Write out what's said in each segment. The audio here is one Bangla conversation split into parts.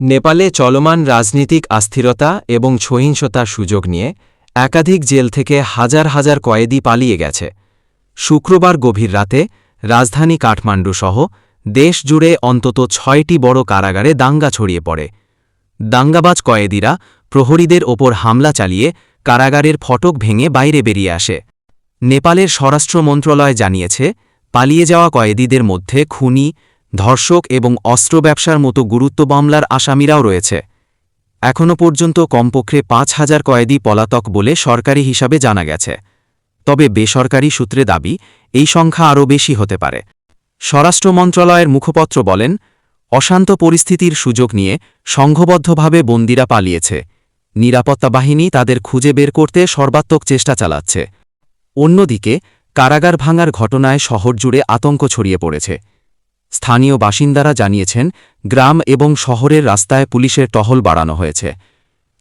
নেপালে চলমান রাজনীতিক অস্থিরতা এবং সহিংসতার সুযোগ নিয়ে একাধিক জেল থেকে হাজার হাজার কয়েদি পালিয়ে গেছে। শুক্রবার গভীর রাতে রাজধানী কাঠমান্ডু সহ দেশ জুড়ে অন্তত ছয়টি বড় কারাগারে দাঙ্গা ছড়িয়ে পড়ে। দাঙ্গাবাজ কয়েদিরা প্রহরীদের ওপর হামলা চালিয়ে কারাগারের ফটক ভেঙে বাইরে বেরিয়ে আসে। নেপালের স্বরাষ্ট্র মন্ত্রণালয় জানিয়েছে, পালিয়ে যাওয়া কয়েদিদের মধ্যে খুনি ধর্ষক এবং অস্ত্র ব্যবসার মতো গুরুত্ব মামলার আসামিরাও রয়েছে। এখনও পর্যন্ত কমপক্ষে পাঁচ হাজার কয়েদি পলাতক বলে সরকারি হিসাবে জানা গেছে। তবে বেসরকারি সূত্রে দাবি, এই সংখ্যা আরও বেশি হতে পারে। স্বরাষ্ট্র মন্ত্রণালয়ের মুখপত্র বলেন, অশান্ত পরিস্থিতির সুযোগ নিয়ে সংঘবদ্ধভাবে বন্দিরা পালিয়েছে। নিরাপত্তা বাহিনী তাদের খুঁজে বের করতে সর্বাত্মক চেষ্টা চালাচ্ছে। অন্যদিকে, কারাগার ভাঙার ঘটনায় শহর জুড়ে আতঙ্ক ছড়িয়ে পড়েছে। স্থানীয় বাসিন্দারা জানিয়েছেন, গ্রাম এবং শহরের রাস্তায় পুলিশের টহল বাড়ানো হয়েছে।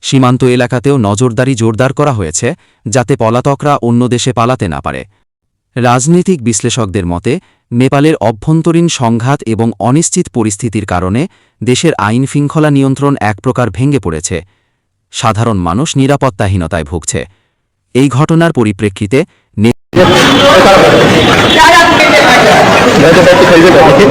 সীমান্ত এলাকাতেও নজরদারি জোরদার করা হয়েছে, যাতে পলাতকরা অন্য দেশে পালাতে না পারে। রাজনৈতিক বিশ্লেষকদের মতে, নেপালের অভ্যন্তরীণ সংঘাত এবং অনিশ্চিত পরিস্থিতির কারণে দেশের আইন শৃঙ্খলা নিয়ন্ত্রণ এক প্রকার ভেঙে পড়েছে। সাধারণ মানুষ নিরাপত্তাহীনতায় ভুগছে। এই ঘটনার পরিপ্রেক্ষিতে แล้วจะไปใครจะแบบนี้